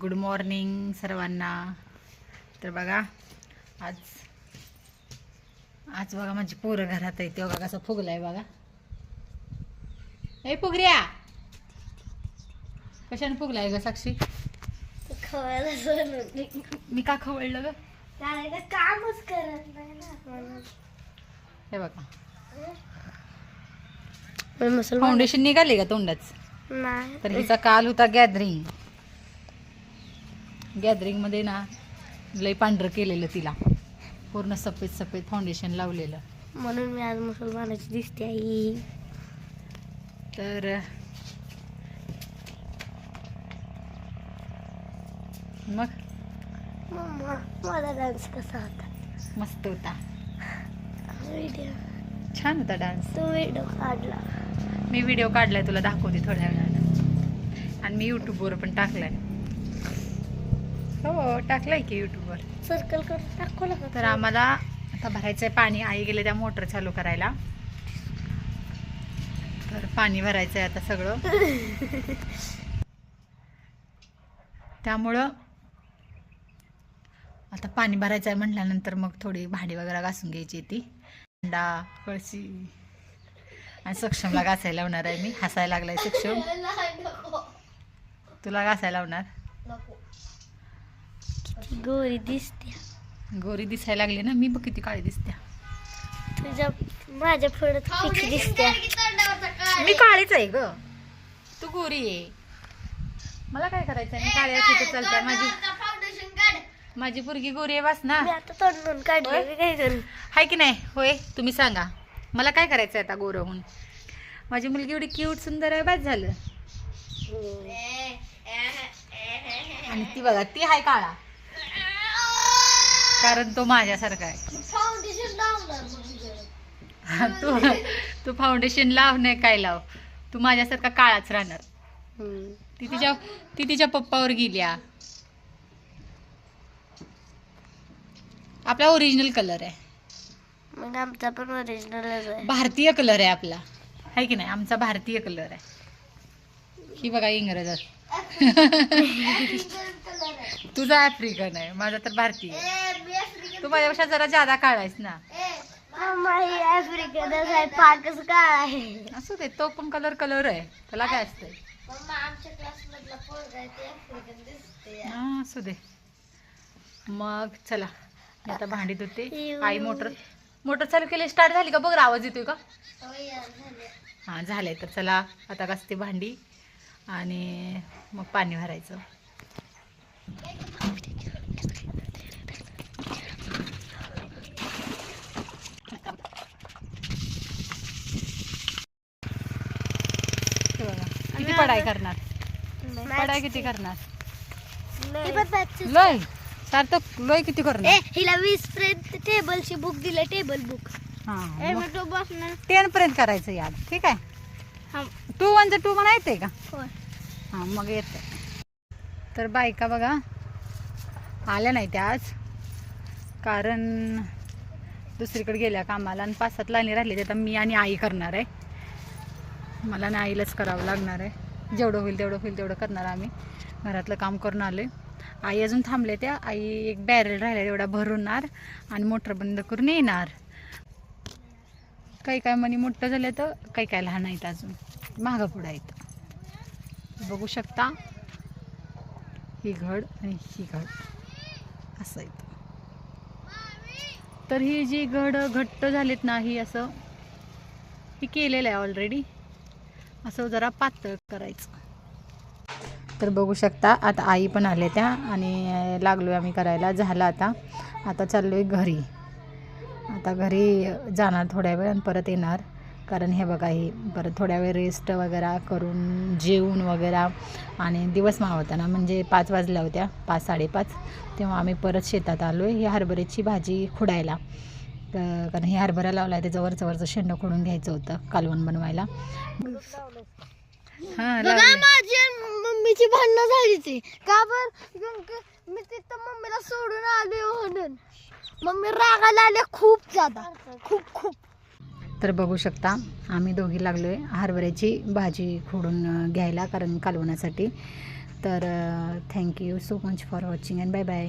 Good morning सर्वांना. तर बघा आज आज बघा माझी पोरं घरात आहे. ते बघा कसं फुगलाय बघा. ए फुगऱ्या! कशाने फुगलाय ग साक्षी? मी. का खवळलं ग? कामच करत नाही. हे बघा. फाउंडेशन निघाले का तोंडाच तर हिचा काल होता गॅदरिंग गॅदरिंगमध्ये ना लय पांढरं केलेलं तिला. पूर्ण सफेद सफेद फाउंडेशन लावलेलं. म्हणून मी आज मुसलमानाची दिसते आई. तर मग? मम्मा माझा डान्स कसा होता? मस्त होता. व्हिडिओ छान होता डान्स तो व्हिडिओ काढला. मी व्हिडिओ काढलाय तुला दाखवते थोड्या वेळानं. आणि मी यूट्यूबवर पण टाकलाय. हो टाकलाय की यूट्यूबवर सर्कल करून दाखवला का तर आम्हाला आता भरायचंय पाणी. आई गेले त्या मोटर चालू करायला. तर पाणी भरायचंय आता सगळं. त्यामुळं आता पाणी भरायचं आहे म्हटल्यानंतर मग थोडी भांडी वगैरे घासून घ्यायची ती. अंडा कळशी. आणि सक्षमला घासायला लावणार आहे मी. हसायला लागलाय सक्षम. तुला घासायला लावणार? गोरी दिसते गोरी दिसायला लागली ना मी बघ किती काळी दिसत्या. तुझ्या माझ्या पुढे किती दिसते मी काळीच आहे ग. तू गोरी आहे. मला काय करायचं मी काळी असली तर चालतंय. माझी माझी पोरगी गोरी आहे बस ना. हाय की नाही? होय तुम्ही सांगा. मला काय करायचं आता गोरं होऊन? माझी मुलगी एवढी क्यूट सुंदर आहे बस झालं. आणि ती बघा ती हाय काळा. कारण तो माझ्यासारखा आहे. तू तू फाउंडेशन लाव नाही काय लाव. तू माझ्यासारखा काळाच राहणार. ती तिच्या ती तिच्या पप्पावर गेल्या आपला ओरिजिनल कलर आहे. मग आमचा पण ओरिजिनलच आहे. भारतीय कलर आहे आपला. आहे की नाही? आमचा भारतीय कलर आहे. ही बघा इंग्रज तुझा आफ्रिकन आहे. माझा तर भारतीय आहे. तू माझ्यापेक्षा जरा जादा काढायस ना. ही आहे पाकच काय आहे. असू दे तो पण कलर कलर आहे. त्याला काय असतंय? हा, असू दे. मग चला मी आता भांडी धुते. आई मोटर मोटर चालू केली स्टार्ट झाली का? बघ आवाज येतोय का? हां झालंय. तर चला आता घासते भांडी आणि मग पाणी भरायचं हे बघा. किती पडाई करणार? पडाई किती करणार? लय सार्थक लय किती करणार? हिला वीस पर्यंत टेबलची बुक दिलं टेबल बुक हां मग तो बसणार टेन पर्यंत करायचं यार ठीक आहे? हा. टू वनचं टू म्हणा येते का? होय. हां मग येते तर बायका बघा आल्या नाही त्या आज. कारण दुसरीकडे गेल्या कामाला आणि पाच सात लाईनी राहिली आता मी आणि आई करणार आहे. मला ना आईलाच करावं लागणार आहे. जेवढं होईल तेवढं होईल तेवढं करणार आम्ही. घरातलं काम करून आले आई अजून थांबले त्या. आई एक बॅरेल राहिला तेवढा भरवणार आणि मोटर बंद करून येणार. काही काय मनी मोठं झालं तर काही काय लहान आहेत अजून. मागं पुढं आहेत. बघू शकता. ही घड आणि ही घड. असं आहे तर ही जी घड घट्ट झालीत ना ही असं ही केलेलं आहे ऑलरेडी असं जरा पातळ करायचं. तर बघू शकता आता आई पण आल्या त्या आणि लागलो आम्ही करायला. झालं आता. आता चाललो आहे घरी. आता घरी जाणार थोड्या वेळ आणि परत येणार. कारण हे बघा हे परत थोड्या वेळ रेस्ट वगैरे करून जेवून वगैरे आणि दिवस मावळताना म्हणजे पाच वाजल्या होत्या पाच साडेपाच. तेव्हा आम्ही परत शेतात आलो आहे ही हरभऱ्याची भाजी खुडायला. क- कारण हे हरभरा लावला आहे त्याचं वरचं वरचं शेंडं खोडून घ्यायचं होतं कालवण बनवायला. हां मम्मीची भांडणं झाली ती. का बर? मी तिथं मम्मीला सोडून आले म्हणून. मम्मी रागाला आले खूप जादा. खूप खूप. तर बघू शकता आम्ही दोघी लागलो आहे हरभऱ्याची भाजी खोडून घ्यायला कारण कालवण्यासाठी तर thank you so much for watching and bye bye